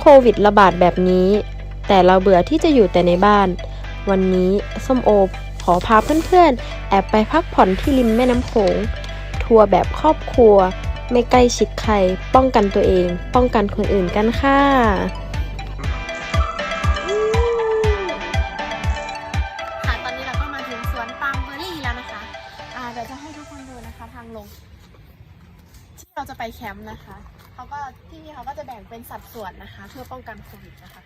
โควิดระบาดแบบนี้ แต่เราเบื่อที่จะอยู่แต่ในบ้าน วันนี้ส้มโอขอพาเพื่อนๆ แอบไปพักผ่อนที่ริมแม่น้ำโขง ทัวร์แบบครอบครัว ไม่ใกล้ชิดใคร ป้องกันตัวเอง ป้องกันคนอื่นกันค่ะค่ะตอนนี้เราก็มาถึงสวนปาล์มเบอร์รี่แล้วนะคะอ่าเดี๋ยวจะให้ทุกคนดูนะคะทางลง ที่เราจะไปแคมป์นะคะ ก็ที่นี่เขาก็จะแบ่งเป็นสัดส่วนนะคะ เพื่อป้องกันโควิดนะคะ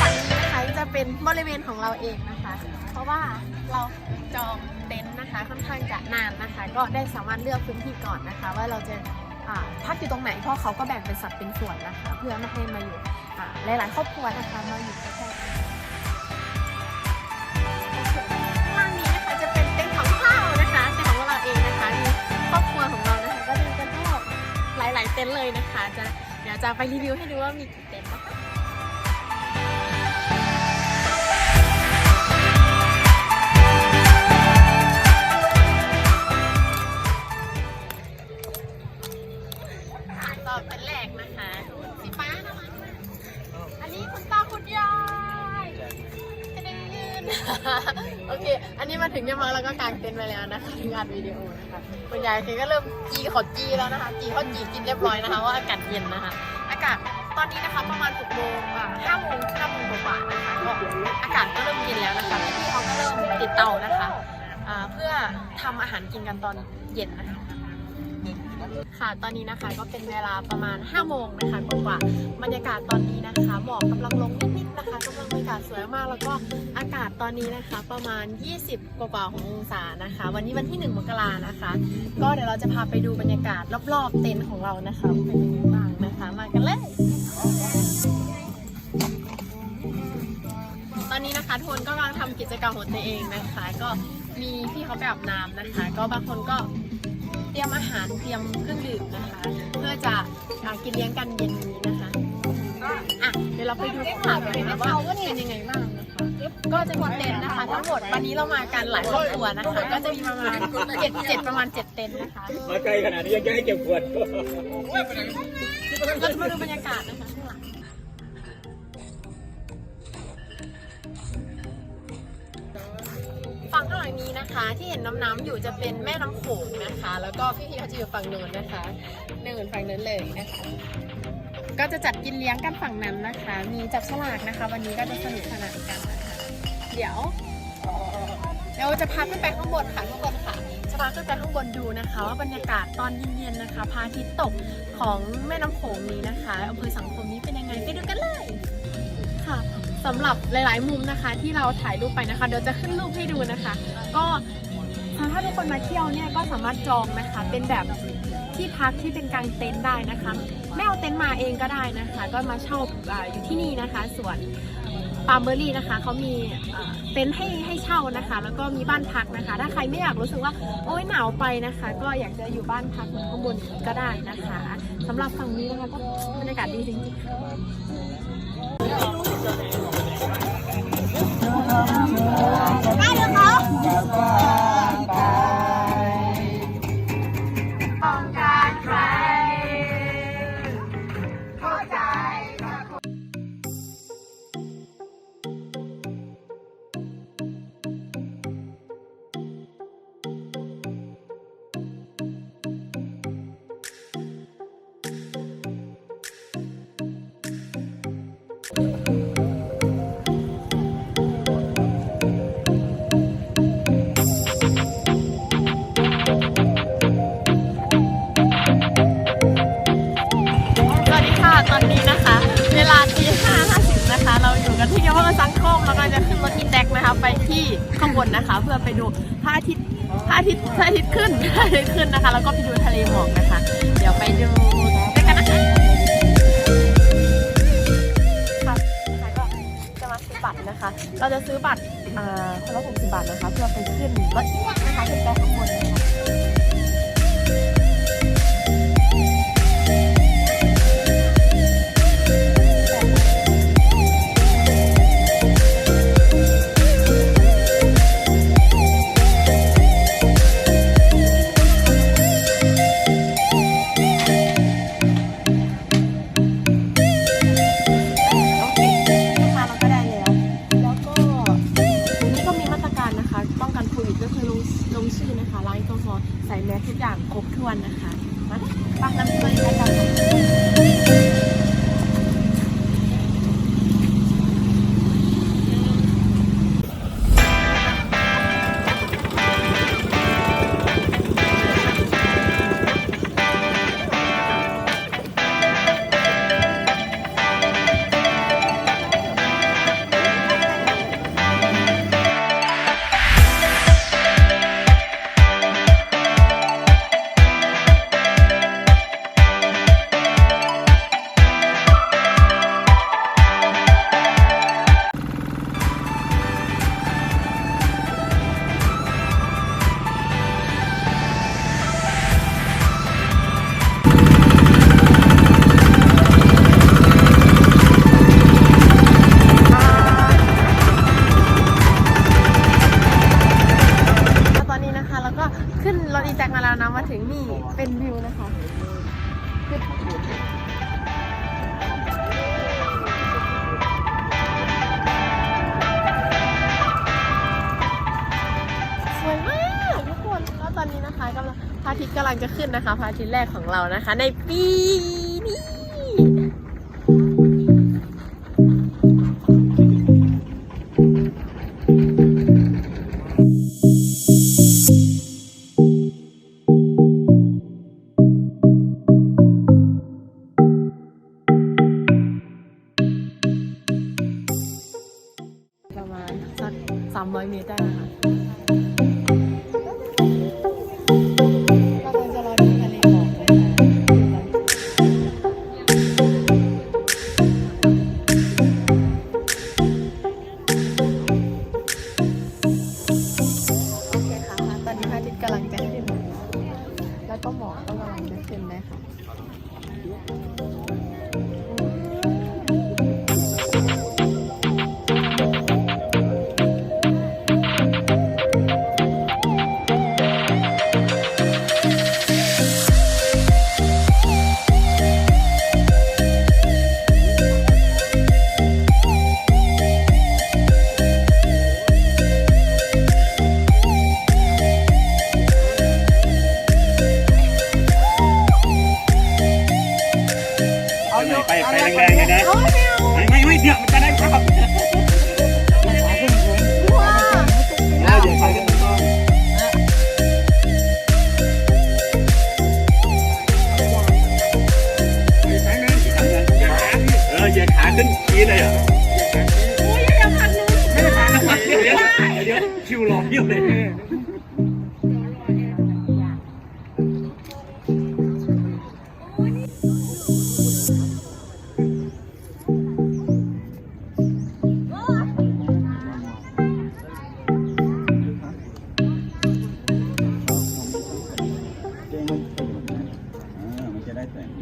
ฝั่งนี้นะคะจะเป็นบริเวณของเราเองนะคะ เพราะว่าเราจองเต็นท์นะคะค่อนข้างจะนานนะคะ ก็ได้สามารถเลือกพื้นที่ก่อนนะคะ ว่าเราจะ พักอยู่ตรงไหนเพราะเขาก็แบ่งเป็นสัดเป็นส่วนนะคะ เพื่อไม่ให้มาอยู่หลายๆครอบครัวนะคะมาอยู่ใกล้ๆกันข้างล่างนี้นะคะจะเป็นเต็นท์ของข้าวนะคะเป็นของเราเองนะคะมีครอบครัวของเรานะคะก็มีกันทั้งหมดหลาย ๆ เต็นท์เลยนะคะจะเดี๋ยวจะไปรีวิวให้ดูว่ามี โอเค อันนี้มาถึงยังมาแล้วก็กางเต็นท์ไปแล้วนะคะงอัดวิดีโอนะคะคุณยายคือก็เริ่มจีขอจีแล้วนะคะจีเขาจีกินเรียบร้อยนะคะว่าอากาศเย็นนะคะ อากาศตอนนี้นะคะประมาณ6โมงอ่า5โมง5โมงกว่านะคะก็อากาศก็เริ่มเย็นแล้วนะคะพี่เขาก็เริ่มติดเตานะคะเพื่อทำอาหารกินกันตอนเย็นนะคะ ค่ะ ตอนนี้นะคะก็เป็นเวลาประมาณ 5 โมงนะคะกว่าบรรยากาศตอนนี้นะคะหมอกกำลังลงนิดๆนะคะกำลังบรรยากาศสวยมากแล้วก็อากาศตอนนี้นะคะ ประมาณ 20 กว่าๆขององศานะคะ วันนี้วันที่ 1 มกรานะคะ ก็เดี๋ยวเราจะพาไปดูบรรยากาศรอบๆเต็นท์ของเรานะคะเป็นยังไงบ้างนะคะมากันเลยตอนนี้นะคะทุกคนก็กำลังทำกิจกรรมของตัวเองนะคะ ก็มีพี่เขาไปอาบน้ำนะคะ ก็บางคนก็ เตรียมอาหารเตรียมเครื่องดื่มนะคะ เพื่อจะอ่ากินเลี้ยงกันเย็นนี้นะคะอะเดี๋ยวเราไปดูข้างหลังกันนะคะว่าเป็นยังไงบ้างนะคะก็จะมีเต็นท์นะคะทั้งหมดวันนี้เรามากันหลายครอบครัวนะคะ ก็จะมีประมาณเจ็ดเจ็ดประมาณเจ็ดเต็นท์นะคะมาไกลขนาดนี้ยังจะให้เก็บขวด เราจะมาดูบรรยากาศนะคะข้างหลัง ฝั่งข้างหลังนี้นะคะ ที่เห็นน้ำๆอยู่จะเป็นแม่น้ำโขงนะคะ แล้วก็พี่ๆเขาจะอยู่ฝั่งโน้นนะคะเนินฝั่งนั้นเลยนะคะ ก็จะจัดกินเลี้ยงกันฝั่งนั้นนะคะ มีจับฉลากนะคะ วันนี้ก็จะสนุกสนานกันนะคะ เดี๋ยวเดี๋ยวจะพาขึ้นไปข้างบนค่ะข้างบนค่ะจะพาขึ้นไปข้างบนดูนะคะ ว่าบรรยากาศตอนเย็นๆนะคะพระอาทิตย์ตกของแม่น้ำโขงนี้นะคะอำเภอสังคมนี้เป็นยังไงไปดูกันเลยค่ะ สำหรับหลาย ๆ มุมนะคะ ที่เราถ่ายรูปไปนะคะเดี๋ยวจะขึ้นรูปให้ดูนะคะ ก็ถ้าทุกคนมาเที่ยวเนี่ยก็สามารถจองนะคะ เป็นแบบที่พักที่เป็นกางเต็นท์ได้นะคะไม่เอาเต็นท์มาเองก็ได้นะคะ ก็มาเช่าออยู่ที่นี่นะคะ ส่วนปาล์มเบอรี่นะคะเขามีเต็นท์ให้ให้เช่านะคะ แล้วก็มีบ้านพักนะคะ ถ้าใครไม่อยากรู้สึกว่าโอ๊ยหนาวไปนะคะ ก็อยากจะอยู่บ้านพักข้างบนก็ได้นะคะสำหรับฝั่งนี้นะคะก็บรรยากาศดีจริงๆ นนะคะ เพื่อไปดูพระอาทิตย์พระอาทิตย์พระอาทิตย์ขึ้นพระอาทิตย์ขึ้นนะคะ แล้วก็ไปดูทะเลหมอกนะคะ เดี๋ยวไปดูด้วยกันนะคะค่ะนะคะก็จะมาซื้อบัตรนะคะ เราจะซื้อบัตรอ่าคนละหกสิบบาทนะคะ เพื่อไปขึ้นรถนะคะขึ้นไปข้างบน วนนะคะมาปักลำตัวกันต่อ กำลังจะขึ้นนะคะพาทิตแรกของเรานะคะ ในปีนี้ประมาณสัก300 เมตรได้นะคะ